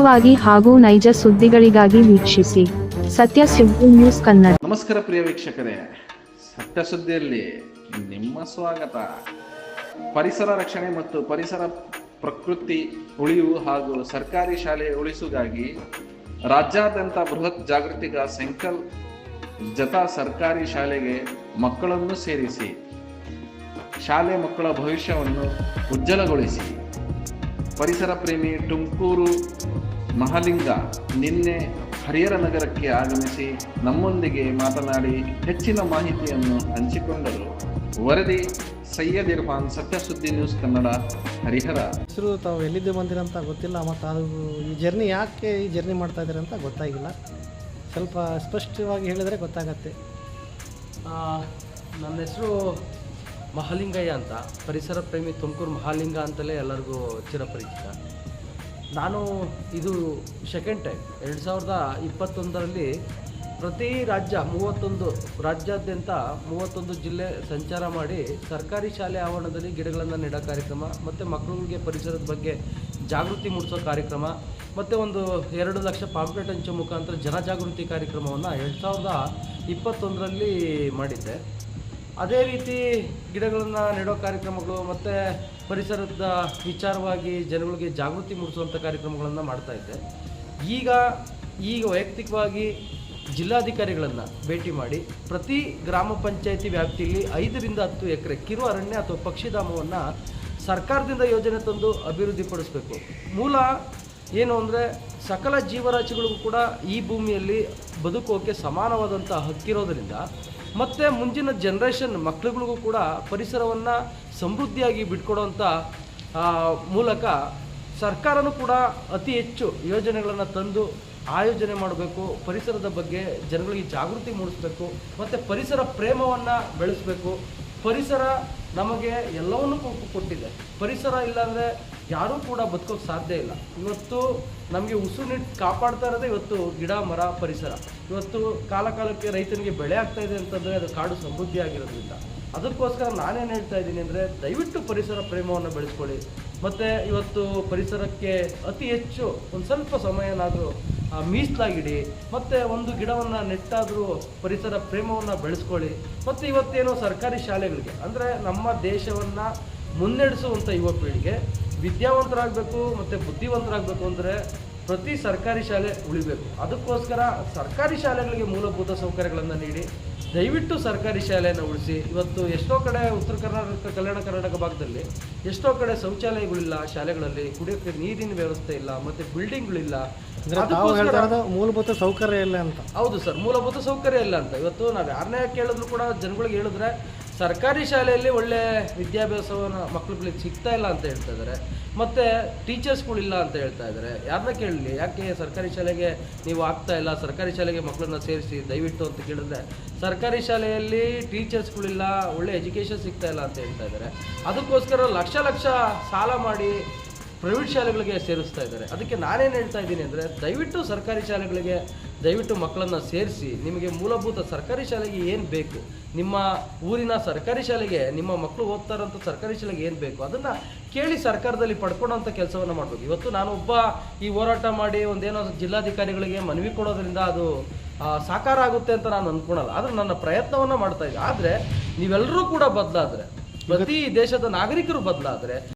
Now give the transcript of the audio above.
ವಾಗಿ ಹಾಗೂ ನೈಜ ಸುದ್ದಿಗಳಿಗಾಗಿ ವೀಕ್ಷಿಸಿ. ಸತ್ಯ ಸುದ್ದಿ ನ್ಯೂಸ್ ಕನ್ನಡ. ನಮಸ್ಕಾರ ಪ್ರಿಯ ವೀಕ್ಷಕರೇ. ಸತ್ಯ ಸುದ್ದಿಯಲ್ಲಿ ನಿಮ್ಮ ಸ್ವಾಗತ. ಪರಿಸರ ರಕ್ಷಣೆ ಮತ್ತು ಪರಿಸರ ಪ್ರಕೃತಿ ಉಳಿವು ಹಾಗೂ ಸರ್ಕಾರಿ ಶಾಲೆ ಉಳಿಸುಗಾಗಿ ರಾಜ್ಯಾದ್ಯಂತ ಬೃಹತ್ ಜಾಗೃತಿಗ ಸಂಕಲ್ ಜತಾ ಸರ್ಕಾರಿ ಶಾಲೆಗೆ ಮಕ್ಕಳನ್ನು ಸೇರಿಸಿ. ಶಾಲೆ ಮಕ್ಕಳ ಭವಿಷ್ಯವನ್ನು ಉಜ್ವಲಗೊಳಿಸಿ. ಪರಿಸರ ಪ್ರೇಮಿ ತುಮಕೂರು ಮಹಾಲಿಂಗ ನಿನ್ನೆ ಹರಿಹರ ನಗರಕ್ಕೆ ಆಗಮಿಸಿ ನಮ್ಮೊಂದಿಗೆ ಮಾತನಾಡಿ ಹೆಚ್ಚಿನ ಮಾಹಿತಿಯನ್ನು ಹಂಚಿಕೊಂಡರು. ವರದಿ ಸೈಯದ್ ಇರ್ಫಾನ್ ಸತ್ಯಸುದ್ದಿ ನ್ಯೂಸ್ ಕನ್ನಡ ಹರಿಹರ. ಹೆಸರು ತಾವು ಎಲ್ಲಿದ್ದು ಬಂದಿರಂತ ಗೊತ್ತಿಲ್ಲ ಮತ್ತು ಅದು ಈ ಜರ್ನಿ ಯಾಕೆ ಈ ಜರ್ನಿ ಮಾಡ್ತಾ ಇದ್ದೀರ ಅಂತ ಗೊತ್ತಾಗಿಲ್ಲ. ಸ್ವಲ್ಪ ಸ್ಪಷ್ಟವಾಗಿ ಹೇಳಿದರೆ ಗೊತ್ತಾಗತ್ತೆ. ಆ, ನನ್ನ ಹೆಸರು ಮಹಾಲಿಂಗಯ್ಯ ಅಂತ, ಪರಿಸರ ಪ್ರೇಮಿ ತುಮಕೂರು ಮಹಾಲಿಂಗ ಅಂತಲೇ ಎಲ್ಲರಿಗೂ ಚಿರಪರಿಚಿತ ನಾನು ಇದು ಸೆಕೆಂಡ್ ಟೈಮ್ ಎರಡು ಸಾವಿರದ ಇಪ್ಪತ್ತೊಂದರಲ್ಲಿ ಪ್ರತಿ ರಾಜ್ಯ ಮೂವತ್ತೊಂದು, ರಾಜ್ಯಾದ್ಯಂತ ಮೂವತ್ತೊಂದು ಜಿಲ್ಲೆ ಸಂಚಾರ ಮಾಡಿ ಸರ್ಕಾರಿ ಶಾಲೆ ಆವರಣದಲ್ಲಿ ಗಿಡಗಳನ್ನು ನೆಡೋ ಕಾರ್ಯಕ್ರಮ, ಮತ್ತು ಮಕ್ಕಳಿಗೆ ಪರಿಸರದ ಬಗ್ಗೆ ಜಾಗೃತಿ ಮೂಡಿಸೋ ಕಾರ್ಯಕ್ರಮ, ಮತ್ತು ಒಂದು ಎರಡು ಲಕ್ಷ ಪಾಂಪ್ಲೆಟ್ ಹಂಚೋ ಮುಖಾಂತರ ಜನಜಾಗೃತಿ ಕಾರ್ಯಕ್ರಮವನ್ನು ಎರಡು ಸಾವಿರದ ಇಪ್ಪತ್ತೊಂದರಲ್ಲಿ ಮಾಡಿದ್ದೆ. ಅದೇ ರೀತಿ ಗಿಡಗಳನ್ನು ನೆಡೋ ಕಾರ್ಯಕ್ರಮಗಳು ಮತ್ತು ಪರಿಸರದ ವಿಚಾರವಾಗಿ ಜನಗಳಿಗೆ ಜಾಗೃತಿ ಮೂಡಿಸುವಂಥ ಕಾರ್ಯಕ್ರಮಗಳನ್ನು ಮಾಡ್ತಾ ಇದ್ದೆ. ಈಗ ಈಗ ವೈಯಕ್ತಿಕವಾಗಿ ಜಿಲ್ಲಾಧಿಕಾರಿಗಳನ್ನು ಭೇಟಿ ಮಾಡಿ ಪ್ರತಿ ಗ್ರಾಮ ಪಂಚಾಯಿತಿ ವ್ಯಾಪ್ತಿಯಲ್ಲಿ ಐದರಿಂದ ಹತ್ತು ಎಕರೆ ಕಿರು ಅರಣ್ಯ ಅಥವಾ ಪಕ್ಷಿಧಾಮವನ್ನು ಸರ್ಕಾರದಿಂದ ಯೋಜನೆ ತಂದು ಅಭಿವೃದ್ಧಿಪಡಿಸಬೇಕು. ಮೂಲ ಏನು ಅಂದರೆ ಸಕಲ ಜೀವರಾಶಿಗಳಿಗೂ ಕೂಡ ಈ ಭೂಮಿಯಲ್ಲಿ ಬದುಕೋಕೆ ಸಮಾನವಾದಂಥ ಹಕ್ಕಿರೋದರಿಂದ ಮತ್ತು ಮುಂದಿನ ಜನ್ರೇಷನ್ ಮಕ್ಕಳುಗಳಿಗೂ ಕೂಡ ಪರಿಸರವನ್ನು ಸಮೃದ್ಧಿಯಾಗಿ ಬಿಟ್ಕೊಡೋಂಥ ಮೂಲಕ ಸರ್ಕಾರನೂ ಕೂಡ ಅತಿ ಹೆಚ್ಚು ಯೋಜನೆಗಳನ್ನು ತಂದು ಆಯೋಜನೆ ಮಾಡಬೇಕು, ಪರಿಸರದ ಬಗ್ಗೆ ಜನಗಳಿಗೆ ಜಾಗೃತಿ ಮೂಡಿಸಬೇಕು, ಮತ್ತು ಪರಿಸರ ಪ್ರೇಮವನ್ನು ಬೆಳೆಸಬೇಕು. ಪರಿಸರ ನಮಗೆ ಎಲ್ಲವನ್ನೂ ಕೊಟ್ಟಿದೆ. ಪರಿಸರ ಇಲ್ಲಾಂದರೆ ಯಾರೂ ಕೂಡ ಬದುಕೋಕೆ ಸಾಧ್ಯ ಇಲ್ಲ. ಇವತ್ತು ನಮಗೆ ಉಸಿರಿನಿಟ್ಟು ಕಾಪಾಡ್ತಾ ಇರೋದೇ ಇವತ್ತು ಗಿಡ, ಮರ, ಪರಿಸರ. ಇವತ್ತು ಕಾಲ ಕಾಲಕ್ಕೆ ರೈತನಿಗೆ ಬೆಳೆ ಆಗ್ತಾ ಇದೆ ಅಂತಂದರೆ ಅದು ಕಾಡು ಸಮೃದ್ಧಿ ಆಗಿರೋದ್ರಿಂದ. ಅದಕ್ಕೋಸ್ಕರ ನಾನೇನು ಹೇಳ್ತಾ ಇದ್ದೀನಿ ಅಂದರೆ ದಯವಿಟ್ಟು ಪರಿಸರ ಪ್ರೇಮವನ್ನು ಬೆಳೆಸ್ಕೊಳ್ಳಿ. ಮತ್ತು ಇವತ್ತು ಪರಿಸರಕ್ಕೆ ಅತಿ ಹೆಚ್ಚು ಒಂದು ಸ್ವಲ್ಪ ಸಮಯನಾದರೂ ಮೀಸಲಾಗಿಡಿ. ಮತ್ತು ಒಂದು ಗಿಡವನ್ನು ನೆಟ್ಟಾದರೂ ಪರಿಸರ ಪ್ರೇಮವನ್ನು ಬೆಳೆಸ್ಕೊಳ್ಳಿ. ಮತ್ತು ಇವತ್ತೇನೋ ಸರ್ಕಾರಿ ಶಾಲೆಗಳಿಗೆ, ಅಂದರೆ ನಮ್ಮ ದೇಶವನ್ನು ಮುನ್ನಡೆಸುವಂಥ ಯುವ ಪೀಳಿಗೆ ವಿದ್ಯಾವಂತರಾಗಬೇಕು ಮತ್ತು ಬುದ್ಧಿವಂತರಾಗಬೇಕು ಅಂದರೆ ಪ್ರತಿ ಸರ್ಕಾರಿ ಶಾಲೆ ಉಳಿಬೇಕು. ಅದಕ್ಕೋಸ್ಕರ ಸರ್ಕಾರಿ ಶಾಲೆಗಳಿಗೆ ಮೂಲಭೂತ ಸೌಕರ್ಯಗಳನ್ನು ನೀಡಿ ದಯವಿಟ್ಟು ಸರ್ಕಾರಿ ಶಾಲೆಯನ್ನು ಉಳಿಸಿ. ಇವತ್ತು ಎಷ್ಟೋ ಕಡೆ ಉತ್ತರ ಕರ್ನಾಟಕ ಕಲ್ಯಾಣ ಕರ್ನಾಟಕ ಭಾಗದಲ್ಲಿ ಎಷ್ಟೋ ಕಡೆ ಶೌಚಾಲಯಗಳಿಲ್ಲ ಶಾಲೆಗಳಲ್ಲಿ ಕುಡಿಯೋಕ್ಕೆ ನೀರಿನ ವ್ಯವಸ್ಥೆ ಇಲ್ಲ ಮತ್ತು ಬಿಲ್ಡಿಂಗ್ಗಳಿಲ್ಲ. ಮೂಲಭೂತ ಸೌಕರ್ಯ ಇಲ್ಲ ಅಂತ. ಹೌದು ಸರ್ ಮೂಲಭೂತ ಸೌಕರ್ಯ ಇಲ್ಲ ಅಂತ. ಇವತ್ತು ನಾವು ಯಾರನ್ನೇ ಕೇಳಿದ್ರು ಕೂಡ ಜನಗಳಿಗೆ ಹೇಳಿದ್ರೆ ಸರ್ಕಾರಿ ಶಾಲೆಯಲ್ಲಿ ಒಳ್ಳೆ ವಿದ್ಯಾಭ್ಯಾಸವನ್ನು ಮಕ್ಕಳುಗಳಿಗೆ ಸಿಗ್ತಾ ಇಲ್ಲ ಅಂತ ಹೇಳ್ತಾ ಇದ್ದಾರೆ. ಮತ್ತು ಟೀಚರ್ಸ್ಗಳಿಲ್ಲ ಅಂತ ಹೇಳ್ತಾ ಇದ್ದಾರೆ. ಯಾರನ್ನ ಕೇಳಲಿ? ಯಾಕೆ ಸರ್ಕಾರಿ ಶಾಲೆಗೆ ನೀವು ಆಗ್ತಾ ಇಲ್ಲ? ಸರ್ಕಾರಿ ಶಾಲೆಗೆ ಮಕ್ಕಳನ್ನ ಸೇರಿಸಿ ದಯವಿಟ್ಟು ಅಂತ ಕೇಳಿದ್ರೆ, ಸರ್ಕಾರಿ ಶಾಲೆಯಲ್ಲಿ ಟೀಚರ್ಸ್ಗಳಿಲ್ಲ, ಒಳ್ಳೆ ಎಜುಕೇಷನ್ ಸಿಗ್ತಾ ಇಲ್ಲ ಅಂತ ಹೇಳ್ತಾ ಇದ್ದಾರೆ. ಅದಕ್ಕೋಸ್ಕರ ಲಕ್ಷ ಲಕ್ಷ ಸಾಲ ಮಾಡಿ ಪ್ರೈವೇಟ್ ಶಾಲೆಗಳಿಗೆ ಸೇರಿಸ್ತಾ ಇದ್ದಾರೆ. ಅದಕ್ಕೆ ನಾನೇನು ಹೇಳ್ತಾ ಇದ್ದೀನಿ ಅಂದರೆ, ದಯವಿಟ್ಟು ಸರ್ಕಾರಿ ಶಾಲೆಗಳಿಗೆ ದಯವಿಟ್ಟು ಮಕ್ಕಳನ್ನು ಸೇರಿಸಿ ನಿಮಗೆ ಮೂಲಭೂತ ಸರ್ಕಾರಿ ಶಾಲೆಗೆ ಏನು ಬೇಕು? ನಿಮ್ಮ ಊರಿನ ಸರ್ಕಾರಿ ಶಾಲೆಗೆ ನಿಮ್ಮ ಮಕ್ಕಳು ಓದ್ತಾರಂಥ ಸರ್ಕಾರಿ ಶಾಲೆಗೆ ಏನು ಬೇಕು? ಅದನ್ನು ಕೇಳಿ ಸರ್ಕಾರದಲ್ಲಿ ಪಡ್ಕೊಳ್ಳೋಂಥ ಕೆಲಸವನ್ನು ಮಾಡಬೇಕು. ಇವತ್ತು ನಾನು ಒಬ್ಬ ಈ ಹೋರಾಟ ಮಾಡಿ ಒಂದೇನೋ ಜಿಲ್ಲಾಧಿಕಾರಿಗಳಿಗೆ ಮನವಿ ಕೊಡೋದ್ರಿಂದ ಅದು ಸಾಕಾರ ಆಗುತ್ತೆ ಅಂತ ನಾನು ಅಂದ್ಕೊಳಲ್ಲ ಆದರೆ ನನ್ನ ಪ್ರಯತ್ನವನ್ನು ಮಾಡ್ತಾ ಇದ್ದೆ. ಆದರೆ ನೀವೆಲ್ಲರೂ ಕೂಡ ಬದಲಾದರೆ ಪ್ರತಿ ದೇಶದ ನಾಗರಿಕರು ಬದಲಾದರೆ